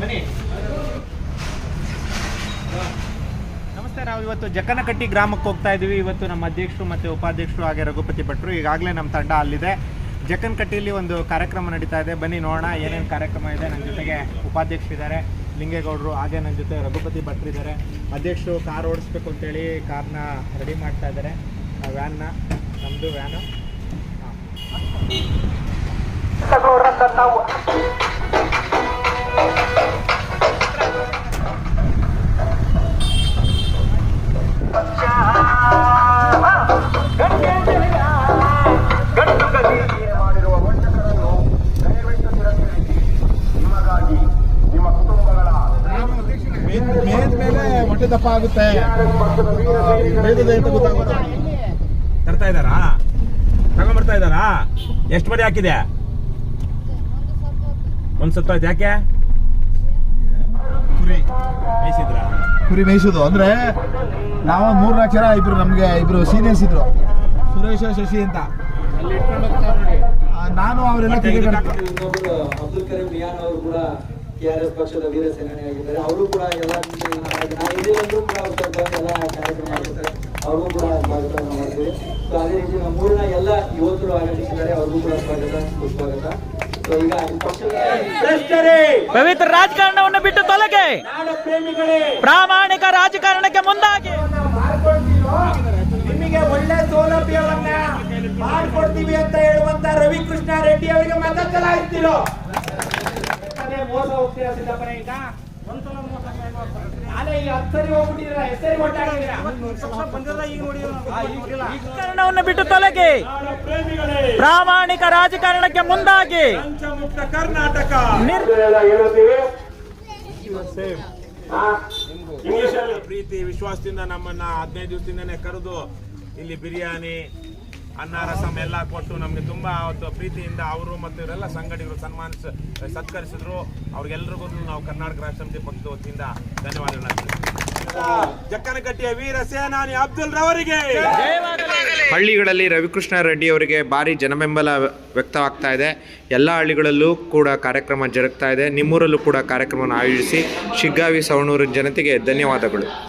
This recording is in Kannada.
ಬನ್ನಿ ನಮಸ್ತೆ, ನಾವು ಇವತ್ತು ಜಕ್ಕನಕಟ್ಟಿ ಗ್ರಾಮಕ್ಕೆ ಹೋಗ್ತಾ ಇದ್ದೀವಿ. ಇವತ್ತು ನಮ್ಮ ಅಧ್ಯಕ್ಷರು ಮತ್ತು ಉಪಾಧ್ಯಕ್ಷರು ಹಾಗೆ ರಘುಪತಿ ಭಟ್ರು. ಈಗಾಗಲೇ ನಮ್ಮ ತಂಡ ಅಲ್ಲಿದೆ. ಜಕ್ಕನಕಟ್ಟಿಯಲ್ಲಿ ಒಂದು ಕಾರ್ಯಕ್ರಮ ನಡೀತಾ ಇದೆ. ಬನ್ನಿ ನೋಡೋಣ ಏನೇನು ಕಾರ್ಯಕ್ರಮ ಇದೆ. ನನ್ನ ಜೊತೆಗೆ ಉಪಾಧ್ಯಕ್ಷರಿದ್ದಾರೆ. ಲಿಂಗೇಗೌಡರು, ಹಾಗೆ ನನ್ನ ಜೊತೆ ರಘುಪತಿ ಭಟ್ರು ಇದ್ದಾರೆ. ಅಧ್ಯಕ್ಷರು ಕಾರ್ ಓಡಿಸ್ಬೇಕು ಅಂತೇಳಿ ಕಾರ್ನ ರೆಡಿ ಮಾಡ್ತಾ ಇದ್ದಾರೆ. ವ್ಯಾನ್ನ ನಮ್ಮದು ವ್ಯಾನು. ಮಾಡಿರುವ ಅಂತ ಗೊತ್ತಾಗುತ್ತೆ ತರ್ತಾ ಇದ್ದಾರಾ? ತಗೊಂಬರ್ತಾ ಇದ್ದಾರಾ? ಎಷ್ಟು ಮರಿ ಹಾಕಿದೆ? ಒಂದ್ ಸತ್ತೋಯ್ತು ಯಾಕೆ? ಕುರಿ. ಮೇಯಿಸಿದ್ರ? ಕುರಿ ಮೇಯಿಸೋದು. ಅಂದ್ರೆ ನಾವು ಮೂರ್ನಾಲ್ಕು ಜನ ಇಬ್ರು ನಮ್ಗೆ ಇಬ್ರು ಸೀನಿಯರ್ಸ್ ಇದ್ರು. ಸುರೇಶ ಶಶಿ ಅಂತ. ನಾನು ಅವರೆಲ್ಲ ಅಬ್ದುಲ್ ಕರೀಂ ಮಿಯಾನ್ ಅವರು ಕೂಡ ಕೆ ಆರ್ ಎಸ್ ಪಕ್ಷದ ವೀರ ಸೇನಾನಿಯಾಗಿದ್ದಾರೆ. ಅವರು ಕೂಡ ಎಲ್ಲ ಬಂದ್ರು ಕೂಡ ಎಲ್ಲ ಕಾರ್ಯಕ್ರಮ ಮಾಡ್ತಾರೆ. ಅವ್ರಿಗೂ ಕೂಡ ಸ್ವಾಗತವನ್ನು ಮಾಡ್ತೀವಿ ಸೊ ಅದೇ ರೀತಿ ನಮ್ಮ ಊರಿನ ಎಲ್ಲ ಯುವಕರು ಆಗಮಿಸಿದ್ದಾರೆ. ಅವ್ರಿಗೂ ಕೂಡ ಸ್ವಾಗತ ಸುಸ್ವಾಗತ. ಸೊ ಈಗ ಪಕ್ಷದ ಪವಿತ್ರ ರಾಜಕಾರಣವನ್ನು ಬಿಟ್ಟು ತೊಲಗೆ! ಪ್ರಾಮಾಣಿಕ ರಾಜಕಾರಣಕ್ಕೆ ಮುಂದಾಗಿ! ನಿಮಗೆ ಒಳ್ಳೆ ಸೌಲಭ್ಯವನ್ನ ಮಾಡ್ಕೊಡ್ತೀವಿ ಅಂತ ಹೇಳುವಂತ ರವಿಕೃಷ್ಣ ರೆಡ್ಡಿ ಅವರಿಗೆ ಮತ ಚಲಾಯಿಸ್ತಿರೋ? ಅದೇ ಮೋಸ ಹೋಗ್ತೀರಾ ಸಿದ್ದಪ್ಪನ? ಈಗ ಒಂದ್ಸಲ ಮೋಸ ಹೋಗ್ಬಿಟ್ಟಿದ್ರ ಒಟ್ಟಾಗಿದ್ದೀರಾ ಬಿಟ್ಟು ತೊಲಗಿ. ಪ್ರಾಮಾಣಿಕ ರಾಜಕಾರಣಕ್ಕೆ ಮುಂದಾಗಿ. ಇಂಗ್ಲಿಷ್ ಪ್ರೀತಿ ವಿಶ್ವಾಸದಿಂದ ನಮ್ಮನ್ನ ಹದಿನೈದು ದಿವಸದಿಂದನೇ ಕರೆದು ಇಲ್ಲಿ ಬಿರಿಯಾನಿ ಅನ್ನ ರಸಂ ಎಲ್ಲ ಕೊಟ್ಟು ನಮಗೆ ತುಂಬಾ ಅವತ್ತು ಪ್ರೀತಿಯಿಂದ ಅವರು ಮತ್ತು ಇವರೆಲ್ಲ ಸಂಘಟಕರು ಸನ್ಮಾನಿಸ, ಸತ್ಕರಿಸಿದ್ರು. ಅವ್ರಿಗೆಲ್ರಿಗೂ ನಾವು ಕರ್ನಾಟಕ ರಾಷ್ಟ್ರ ಸಮಿತಿ ಪಕ್ಷದ ವತಿಯಿಂದ ಧನ್ಯವಾದಗಳು ಜಕ್ಕನಕಟ್ಟಿಯ ವೀರ ಸೇನಾನಿ ಅಬ್ದುಲ್ ರವರಿಗೆ. ಹಳ್ಳಿಗಳಲ್ಲಿ ರವಿಕೃಷ್ಣ ರೆಡ್ಡಿ ಅವರಿಗೆ ಭಾರಿ ಜನಬೆಂಬಲ ವ್ಯಕ್ತವಾಗ್ತಾ ಇದೆ. ಎಲ್ಲ ಹಳ್ಳಿಗಳಲ್ಲೂ ಕೂಡ ಕಾರ್ಯಕ್ರಮ ಜರುಗ್ತಾ ಇದೆ. ನಿಮ್ಮೂರಲ್ಲೂ ಕೂಡ ಕಾರ್ಯಕ್ರಮವನ್ನು ಆಯೋಜಿಸಿ, ಶಿಗ್ಗಾವಿ, ಸವಣೂರು ಜನತೆಗೆ ಧನ್ಯವಾದಗಳು.